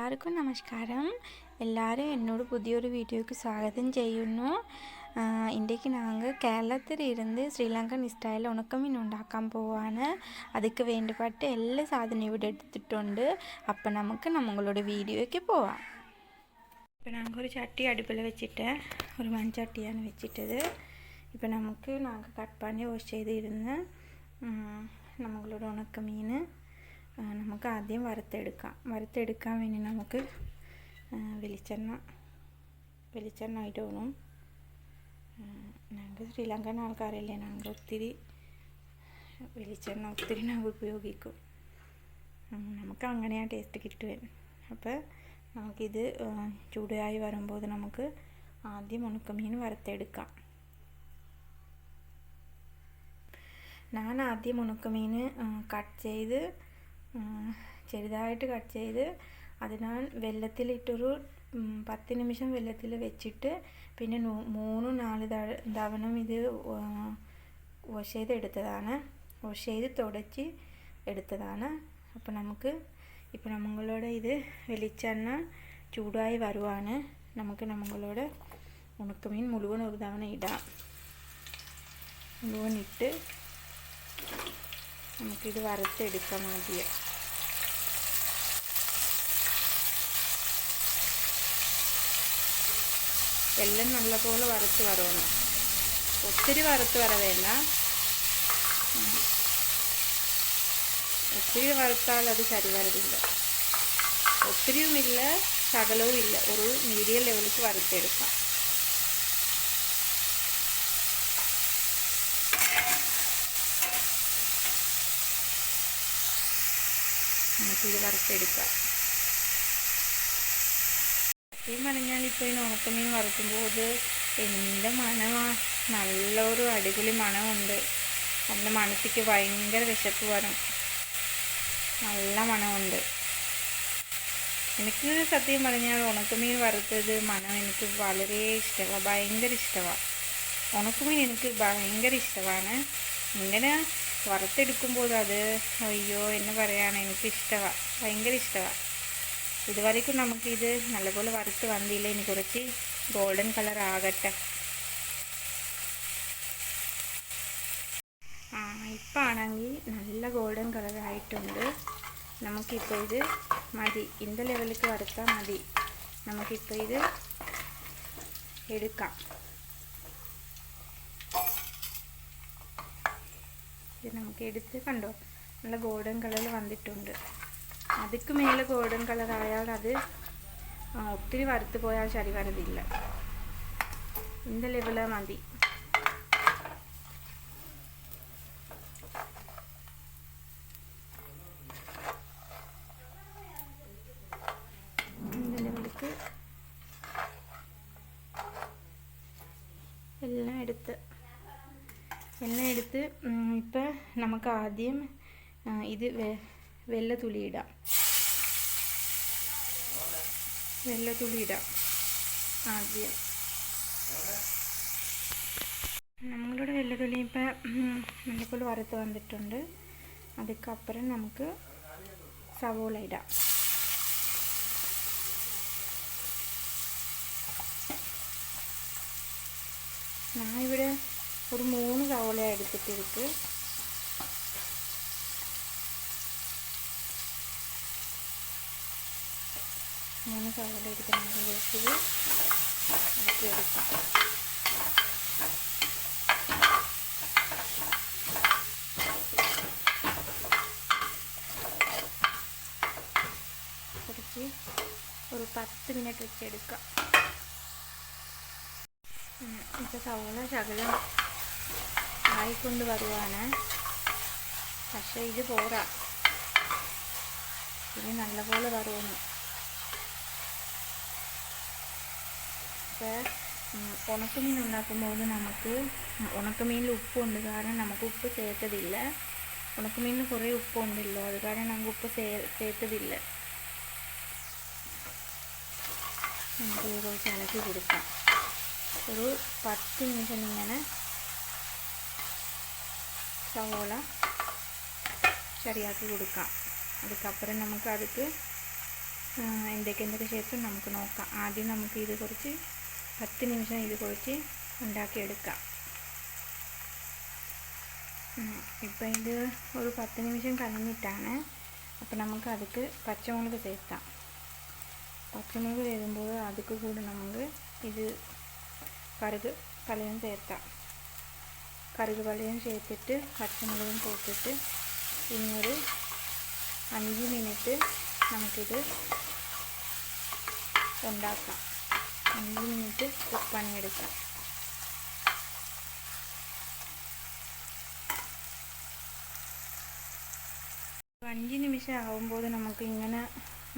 എല്ലാവർക്കും നമസ്കാരം. എല്ലാവരും എന്നോട് പുതിയൊരു വീഡിയോയ്ക്ക് സ്വാഗതം ചെയ്യുന്നു. ഇന്ത്യയ്ക്ക് കേരളത്തിൽ കേരളത്തിലിരുന്ന് ശ്രീലങ്കൻ സ്റ്റൈൽ ഉണക്കമീൻ ഉണ്ടാക്കാൻ പോവാണ്. അതൊക്കെ വേണ്ടപ്പെട്ട എല്ലാ സാധനവും ഇവിടെ എടുത്തിട്ടുണ്ട്. അപ്പം നമുക്ക് നമ്മളുടെ വീഡിയോയ്ക്ക് പോവാം. ഇപ്പം നമുക്ക് ഒരു ചട്ടി അടുപ്പിൽ വെച്ചിട്ട് ഒരു മൺചട്ടിയാണ് വെച്ചിട്ടത്. ഇപ്പം നമുക്ക് നാങ്ക കട്ട്പാനി വാഷ് ചെയ്തിരുന്ന് നമ്മളുടെ ഉണക്കമീൻ. നമുക്ക് ആദ്യം വറുത്തെടുക്കാം. വറുത്തെടുക്കാൻ വേണ്ടി നമുക്ക് വെളിച്ചെണ്ണ വെളിച്ചെണ്ണ ആയിട്ട് വേണം ഞങ്ങൾക്ക് ശ്രീലങ്കൻ ആൾക്കാരല്ലേ ഞങ്ങൾ ഒത്തിരി വെളിച്ചെണ്ണ ഒത്തിരി ഞങ്ങൾ ഉപയോഗിക്കും. നമുക്ക് അങ്ങനെ ആ ടേസ്റ്റ് കിട്ടുവാൻ. അപ്പോൾ നമുക്കിത് ചൂടായി വരുമ്പോൾ നമുക്ക് ആദ്യം ഉണക്കമീൻ വറുത്തെടുക്കാം. ഞാൻ ആദ്യം ഉണക്കമീൻ കട്ട് ചെയ്ത് ചെറുതായിട്ട് കട്ട് ചെയ്ത് അതിനാൽ വെള്ളത്തിലിട്ടൊരു പത്ത് നിമിഷം വെള്ളത്തിൽ വെച്ചിട്ട് പിന്നെ മൂന്ന് നാല് തവണ ഇത് വാഷ് ചെയ്ത് എടുത്തതാണ് വാഷ് ചെയ്ത് തുടച്ച് എടുത്തതാണ്. അപ്പോൾ നമുക്ക് ഇപ്പോൾ നമ്മളോട് ഇത് വെളിച്ചെണ്ണ ചൂടായി വരുവാണ്. നമുക്ക് നമ്മളോട് ഉണക്കമീൻ മുഴുവൻ ഒരു തവണ ഇടാം. മുഴുവൻ ഇട്ട് നമുക്കിത് വറുത്തെടുക്കാം ആദ്യം. എല്ലാം നല്ലപോലെ വറുത്ത് വറവണം. ഒത്തിരി വറുത്ത് വര വേണ്ട. ഒത്തിരി വറുത്താൽ അത് ശരി വരതില്ല ഒത്തിരിയുമില്ല ശകലവും ഇല്ല ഒരു മീഡിയം ലെവലിലേക്ക് വറുത്തെടുക്കാം. നമുക്കിത് വറുത്തെടുക്കുക. സത്യം പറഞ്ഞാൽ ഇപ്പോൾ ഈ നോക്കമീൻ വറുക്കുമ്പോൾ അത് എന്ത് മണമാണ് നല്ലൊരു അടിപൊളി മണമുണ്ട്. എന്റെ മണത്തിക്ക് ഭയങ്കര വിശപ്പ് വരും. നല്ല മണമുണ്ട്. എനിക്ക് സത്യം പറഞ്ഞാൽ ഉണക്കമീൻ വറുത്തത് മണം എനിക്ക് വളരെ ഇഷ്ടമാണ് ഭയങ്കര ഇഷ്ടമാണ് ഉണക്കമീൻ എനിക്ക് ഭയങ്കര ഇഷ്ടമാണ് ഇങ്ങനെ വറുത്തെടുക്കുമ്പോൾ അത് അയ്യോ എന്ന് പറയാണ് എനിക്ക് ഇഷ്ടമാണ് ഭയങ്കര ഇഷ്ടമാണ് ഇതുവരേക്കും നമുക്കിത് നല്ലപോലെ വറുത്ത് വന്നില്ല. ഇനി കുറച്ച് ഗോൾഡൻ കളർ ആകട്ടെ. ആ ഇപ്പം ആണെങ്കിൽ നല്ല ഗോൾഡൻ കളർ ആയിട്ടുണ്ട്. നമുക്കിപ്പോൾ ഇത് മതി. ഇന്ത ലെവലിലേക്ക് വറുത്താൽ മതി. നമുക്കിപ്പോൾ ഇത് എടുക്കാം. ഇത് നമുക്ക് എടുത്ത് കണ്ടോ നല്ല ഗോൾഡൻ കളറിൽ വന്നിട്ടുണ്ട് അതിക്ക് മേലെ ഗോൾഡൻ കളർ ആയാൽ അത് ഒത്തിരി വറുത്ത് പോയാൽ ശരി വരതില്ല இந்த ലെവല് മതി എല്ലാം എടുത്ത് ഇപ്പം നമുക്ക് ആദ്യം ഇത് വെള്ളത്തുള്ളി ഇടാം. വെള്ളത്തുള്ളി ഇടാം ആദ്യം. നമ്മളുടെ തുളി ഇപ്പം നല്ലപോലെ വറുത്ത് വന്നിട്ടുണ്ട്. അതിക്കപ്പുറം നമുക്ക് സവോള ഇടാം. ഞാനിവിടെ ഒരു മൂന്ന് സവോള എടുത്തിട്ടിരിക്ക്. മൂന്ന് സവോള എടുക്കുന്നത് കുറച്ച് ഒരു പത്ത് മിനിറ്റ് വെച്ചെടുക്കാം ഇപ്പോൾ സവോള ശകലം ആയിക്കൊണ്ട് വരുവാണ്. പക്ഷേ ഇത് പോരാ. ഇനി നല്ലപോലെ ഇപ്പോൾ ഉണക്കമീൻ ഉണ്ടാക്കുമ്പോൾ നമുക്ക് ഉണക്കമീനിൽ ഉപ്പുണ്ട്. കാരണം നമുക്ക് ഉപ്പ് ചേർത്തതില്ല. ഉണക്കമീനിൽ കുറേ ഉപ്പുണ്ടല്ലോ. അത് കാരണം നമുക്ക് ഉപ്പ് ചേ ചേർത്തതില്ല. നമുക്ക് കുറച്ച് ഇളക്കി കൊടുക്കാം. ഒരു പത്ത് നിമിഷം ഇങ്ങനെ സവോള ശരിയാക്കി കൊടുക്കാം അതുക്കപ്പുറം നമുക്ക് അതുക്ക് എന്തൊക്കെ എന്തൊക്കെ ശേഷം നമുക്ക് നോക്കാം ആദ്യം നമുക്ക് ഇത് കുറച്ച് പത്ത് നിമിഷം ഇത് കുറച്ച് ഉണ്ടാക്കിയെടുക്കാം ഇപ്പം ഇത് ഒരു പത്ത് നിമിഷം കഴിഞ്ഞിട്ടാണ് അപ്പം നമുക്ക് അതുക്ക് പച്ചമുളക് ചേർത്താം പച്ചമുളക് ചേരുമ്പോൾ അതുക്ക് കൂടെ നമുക്ക് ഇത് കറുക് കലയും ചേർത്താം കറുക് കളിയും ചേർത്തിട്ട് പച്ചമുളകും പോട്ടിട്ട് ഇനിയൊരു അഞ്ച് മിനിറ്റ് നമുക്കിത് ഉണ്ടാക്കാം. അഞ്ച് മിനിറ്റ് പണിയെടുക്കാം. അഞ്ച് നിമിഷം ആകുമ്പോൾ നമുക്ക് ഇങ്ങനെ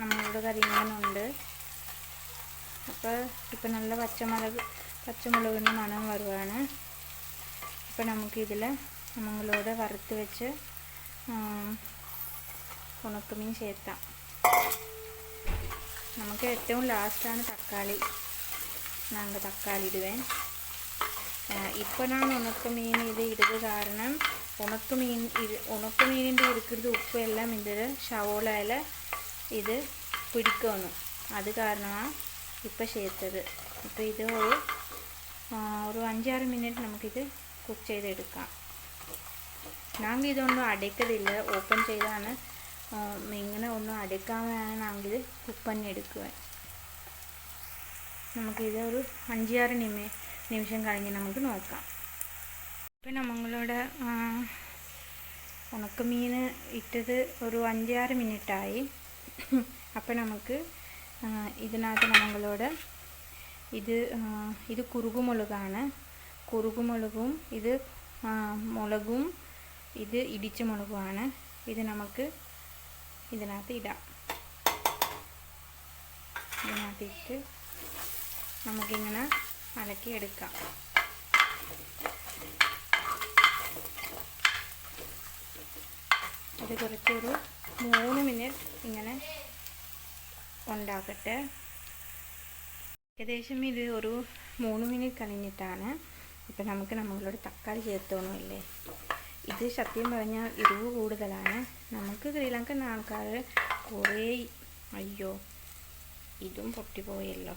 നമ്മളുടെ കറി ഇങ്ങനെ ഉണ്ട് അപ്പോൾ ഇപ്പം നല്ല പച്ചമുളക് പച്ചമുളകിന്റെ മണം വരുവാണ്. ഇപ്പം നമുക്കിതിൽ നമ്മളോട് വറുത്ത് വെച്ച് ഉണക്കമീൻ ചേർത്താം നമുക്ക് ഏറ്റവും ലാസ്റ്റാണ് തക്കാളി. നമുക്ക് തക്കാളി ഇടുവേൻ ഇപ്പോൾ ഞാൻ ഉണക്കമീൻ ഇത് ഇടത് കാരണം ഉണക്കമീൻ ഇത് ഉണക്കമീനിന്റെ ഇരിക്കുന്നത് ഉപ്പ് എല്ലാം ഇതിൽ ഷവോളയിൽ ഇത് പിടിക്കുന്നു അത് കാരണമാണ് ഇപ്പോൾ ചേർത്തത്. ഇപ്പോൾ ഇത് ഒരു ഒരു അഞ്ചാറ് മിനിറ്റ് നമുക്കിത് കുക്ക് ചെയ്തെടുക്കാം. നാങ്ക ഇതൊന്നും അടയ്ക്കതില്ല ഓപ്പൺ ചെയ്താണ്. ഇങ്ങനെ ഒന്നും അടയ്ക്കാമെന്നാണ് നാങ്കിത് കുക്ക് പണി എടുക്കുക നമുക്കിത് ഒരു അഞ്ചാറ് നിമി നിമിഷം കഴിഞ്ഞ് നമുക്ക് നോക്കാം. ഇപ്പം നമ്മളിവിടെ ഉണക്ക മീൻ ഇട്ടത് ഒരു അഞ്ചാറ് മിനിറ്റായി. അപ്പം നമുക്ക് ഇതിനകത്ത് നമ്മളോട് ഇത് ഇത് കുറുകുമുളകാണ്. കുറുകുമുളകും ഇത് മുളകും ഇത് ഇടിച്ച മുളകുമാണ്. ഇത് നമുക്ക് ഇതിനകത്ത് ഇടാം. ഇതിനകത്തിട്ട് നമുക്കിങ്ങനെ അലക്കി എടുക്കാം. ഇത് കുറച്ചൊരു മൂന്ന് മിനിറ്റ് ഇങ്ങനെ ഉണ്ടാക്കട്ടെ. ഏകദേശം ഇത് ഒരു മൂന്ന് മിനിറ്റ് കഴിഞ്ഞിട്ടാണ്. ഇപ്പം നമുക്ക് നമ്മളോട് തക്കാളി ചേർത്തോണമില്ലേ? ഇത് സത്യം പറഞ്ഞാൽ എരിവ് കൂടുതലാണ്. നമുക്ക് ശ്രീലങ്കൻ ആൾക്കാർ കുറേ അയ്യോ ഇതും പൊട്ടിപ്പോയല്ലോ.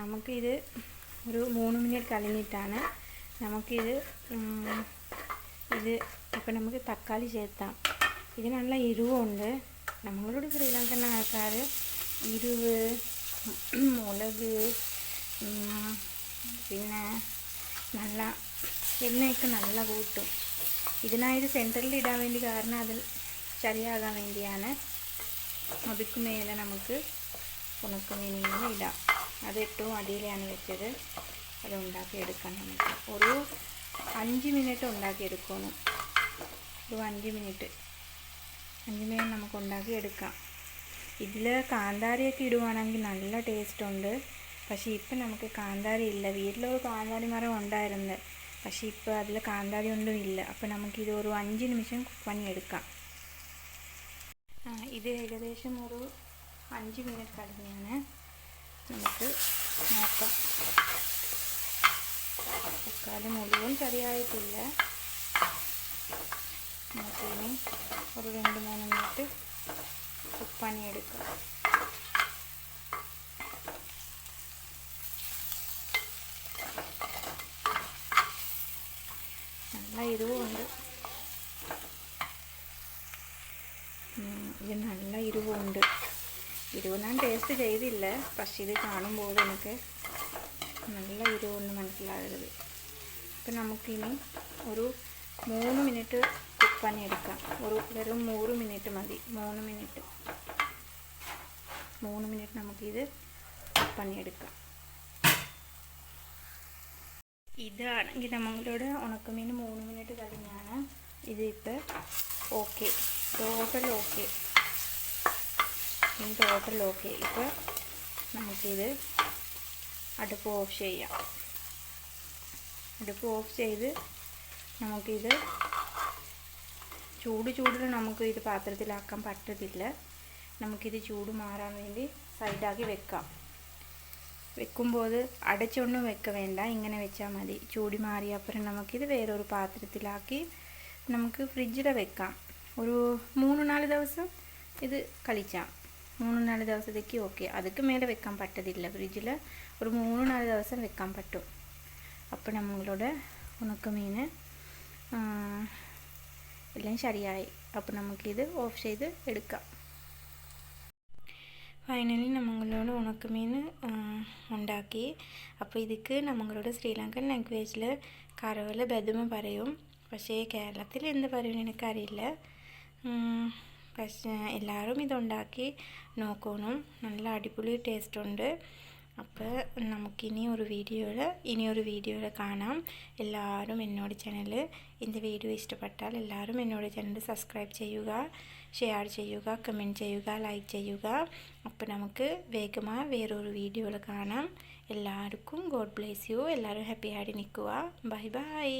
നമുക്കിത് ഒരു മൂന്ന് മിനിറ്റ് കഴിഞ്ഞിട്ടാണ് നമുക്കിത് ഇത് ഇപ്പം നമുക്ക് തക്കാളി ചേർത്താം. ഇത് നല്ല എരിവുണ്ട്. നമ്മളോട് ശ്രീലങ്കൻ ആൾക്കാർ എരിവ് മുളക് പിന്നെ നല്ല എണ്ണയൊക്കെ നല്ല കൂട്ടും. ഇതിനായത് സെന്ററിൽ ഇടാൻ വേണ്ടി കാരണം അതിൽ ശരിയാകാൻ വേണ്ടിയാണ്. അതിക്ക് മേലെ നമുക്ക് ഉണക്കമീനിങ്ങനെ ഇടാം. അത് ഏറ്റവും അടിയിലാണ് വെച്ചത്. അത് ഉണ്ടാക്കിയെടുക്കാം നമുക്ക്. ഒരു അഞ്ച് മിനിറ്റ് ഉണ്ടാക്കിയെടുക്കണം ഒരു അഞ്ച് മിനിറ്റ്. അഞ്ച് മിനിറ്റ് നമുക്ക് ഉണ്ടാക്കിയെടുക്കാം. ഇതിൽ കാന്താരിയൊക്കെ ഇടുവാണെങ്കിൽ നല്ല ടേസ്റ്റ് ഉണ്ട് പക്ഷേ ഇപ്പം നമുക്ക് കാന്താരി ഇല്ല. വീട്ടിലൊരു കാന്താരി മരം ഉണ്ടായിരുന്നു. പക്ഷേ ഇപ്പോൾ അതിൽ കാന്താരി ഒന്നും ഇല്ല. അപ്പോൾ നമുക്കിത് ഒരു അഞ്ച് നിമിഷം പണിയെടുക്കാം. എടുക്കാം ഇത് ഏകദേശം ഒരു അഞ്ച് മിനിറ്റ് കഴിഞ്ഞാണ് നമുക്ക് നോക്കാം. തക്കാളി മുഴുവൻ നമുക്കിനി ഒരു രണ്ട് മൂന്ന് മിനിറ്റ് പണിയെടുക്കാം നല്ല ഇരുവുണ്ട് ഇത് നല്ല ഇരുവുണ്ട് ഇരുവ് ഞാൻ ടേസ്റ്റ് ചെയ്തില്ല പക്ഷേ ഇത് കാണുമ്പോൾ എനിക്ക് നല്ല ഇരുവുണ്ട് മനസ്സിലാകരുത് അപ്പം നമുക്കിനി ഒരു മൂന്ന് മിനിറ്റ് കുക്ക് പണി എടുക്കാം ഒരു വെറും നൂറ് മിനിറ്റ് മതി. മൂന്ന് മിനിറ്റ്. മൂന്ന് മിനിറ്റ് നമുക്കിത് പണിയെടുക്കാം. ഇതാണെങ്കിൽ നമ്മളോട് ഉണക്കമീൻ മൂന്ന് മിനിറ്റ് കഴിഞ്ഞാണ് ഇതിപ്പോൾ okay. Total okay total okay ഇപ്പോൾ നമുക്കിത് അടുപ്പ് ഓഫ് ചെയ്യാം. അടുപ്പ് ഓഫ് ചെയ്ത് നമുക്കിത് ചൂട് ചൂടിൽ നമുക്ക് ഇത് പാത്രത്തിലാക്കാൻ പറ്റത്തില്ല. നമുക്കിത് ചൂട് മാറാൻ വേണ്ടി സൈഡാക്കി വെക്കാം. വെക്കുമ്പോൾ അത് അടച്ചൊന്നും വെക്ക വേണ്ട. ഇങ്ങനെ വെച്ചാൽ മതി. ചൂടി മാറിയ അപ്പുറം നമുക്കിത് വേറൊരു പാത്രത്തിലാക്കി നമുക്ക് ഫ്രിഡ്ജിൽ വെക്കാം. ഒരു മൂന്ന് നാല് ദിവസം ഇത് കളിച്ചാം മൂന്ന് നാല് ദിവസത്തേക്ക് ഓക്കെ. അതൊക്കെ മേലെ വെക്കാൻ പറ്റത്തില്ല. ഫ്രിഡ്ജിൽ ഒരു മൂന്ന് നാല് ദിവസം വെക്കാൻ പറ്റും. അപ്പോൾ നമ്മളോട് ഉണക്കമീൻ എല്ലാം ശരിയായി. അപ്പോൾ നമുക്കിത് ഓഫ് ചെയ്ത് എടുക്കാം. ഫൈനലി നമ്മളോട് ഉണക്കമീൻ ഉണ്ടാക്കി. അപ്പോൾ ഇതിക്ക് നമ്മളോട് ശ്രീലങ്കൻ ലാംഗ്വേജിൽ കറവൽ ബദുമ പറയും. പക്ഷേ കേരളത്തിൽ എന്ത് പറയും എനിക്കറിയില്ല. പക്ഷേ എല്ലാവരും ഇതുണ്ടാക്കി നോക്കണം. നല്ല അടിപൊളി ടേസ്റ്റ് ഉണ്ട്. അപ്പോൾ നമുക്കിനി ഒരു വീഡിയോയിൽ ഇനി ഒരു വീഡിയോയിൽ കാണാം. എല്ലാവരും എന്നോട് ചാനൽ എന്റെ വീഡിയോ ഇഷ്ടപ്പെട്ടാൽ എല്ലാവരും എന്നോട് ചാനൽ സബ്സ്ക്രൈബ് ചെയ്യുക ഷെയർ ചെയ്യുക കമന്റ് ചെയ്യുക ലൈക്ക് ചെയ്യുക. അപ്പോൾ നമുക്ക് വേഗമായി വേറൊരു വീഡിയോയിൽ കാണാം. എല്ലാവർക്കും ഗോഡ് ബ്ലെസ് യു എല്ലാവരും ഹാപ്പി ആയിട്ട് നിൽക്കുക. Bye bye